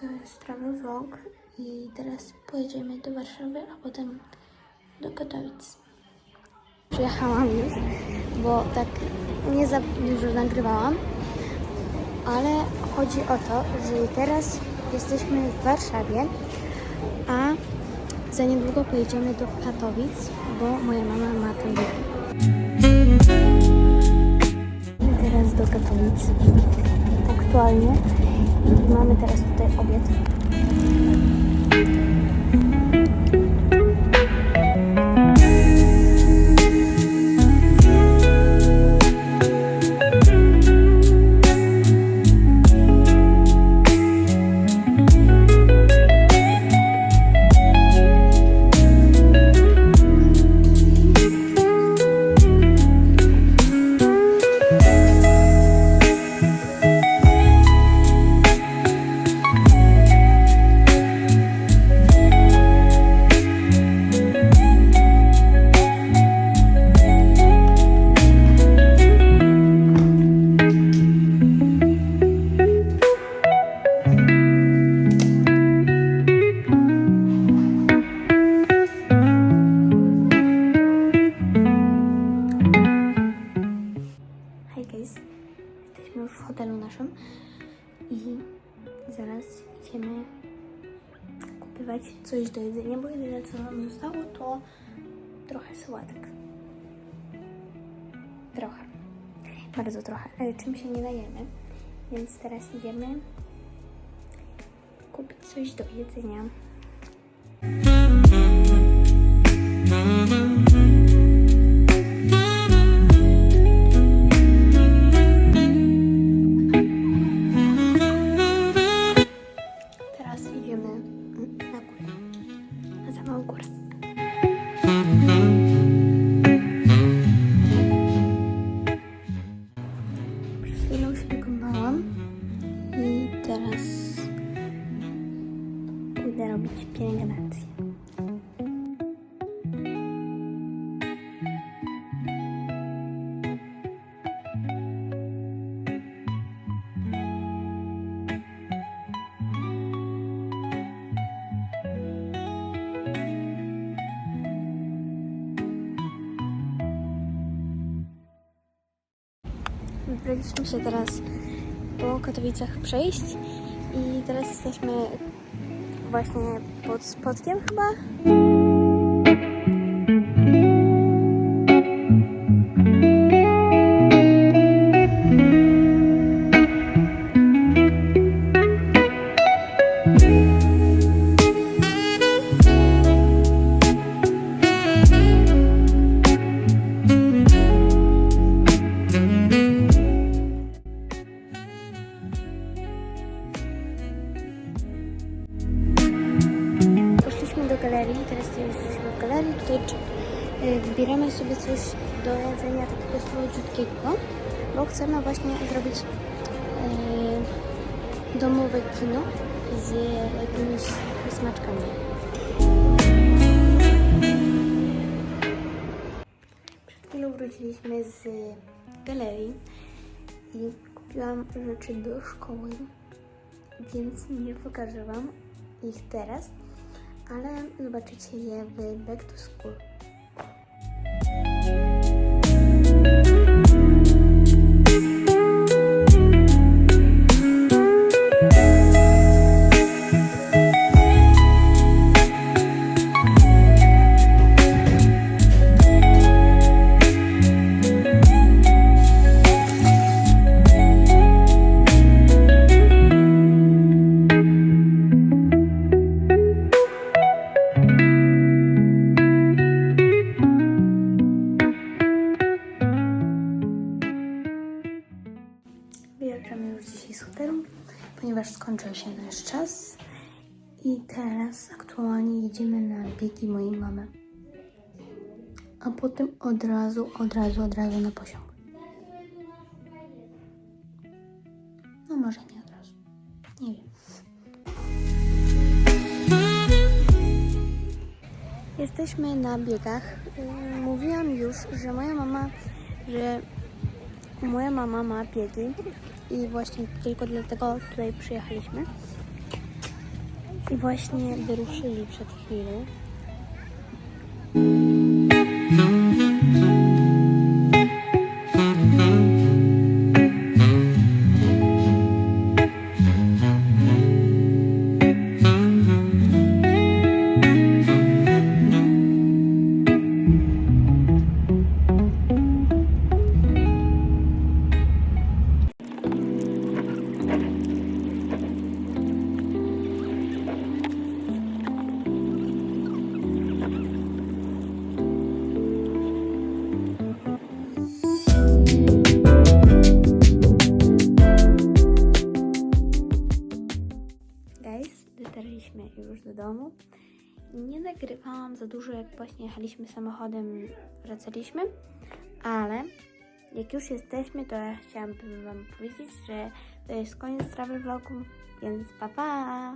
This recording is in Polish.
To jest travel vlog i teraz pojedziemy do Warszawy, a potem do Katowic. Przyjechałam już, bo tak nie za dużo nagrywałam, ale chodzi o to, że teraz jesteśmy w Warszawie, a za niedługo pojedziemy do Katowic, bo moja mama ma tam biegi. Teraz do Katowic. Aktualnie mamy teraz tutaj obiad. Hej guys, jesteśmy już w hotelu naszym i zaraz idziemy kupywać coś do jedzenia, bo jedyne co nam zostało to trochę sałatek. Trochę. Bardzo trochę, ale czym się nie dajemy. Więc teraz idziemy kupić coś do jedzenia. Idziemy na górę, na samą górę. I teraz pójdę robić pielęgnację. Wybraliśmy się teraz po Katowicach przejść i teraz jesteśmy właśnie pod spotkiem chyba. Galerii, teraz jesteśmy w galerii. Tutaj y, wybieramy sobie coś do jedzenia takiego słodziutkiego, bo chcemy właśnie zrobić y, domowe kino z jakimiś smaczkami. Przed chwilą wróciliśmy z galerii i kupiłam rzeczy do szkoły, więc nie pokażę Wam ich teraz, ale zobaczycie je w Back to School. Wyjeżdżamy już dzisiaj hotelu, ponieważ skończył się nasz czas. I teraz aktualnie jedziemy na biegi mojej mamy. a potem od razu, od razu, od razu na pociąg. No może nie od razu. Nie wiem. Jesteśmy na biegach. Mówiłam już, że moja mama, że moja mama ma biegi i właśnie tylko dlatego tutaj przyjechaliśmy. I właśnie wyruszyli przed chwilą. Nie nagrywałam za dużo, jak właśnie jechaliśmy samochodem, wracaliśmy, ale jak już jesteśmy, to ja chciałabym Wam powiedzieć, że to jest koniec travel vlogu, więc pa pa!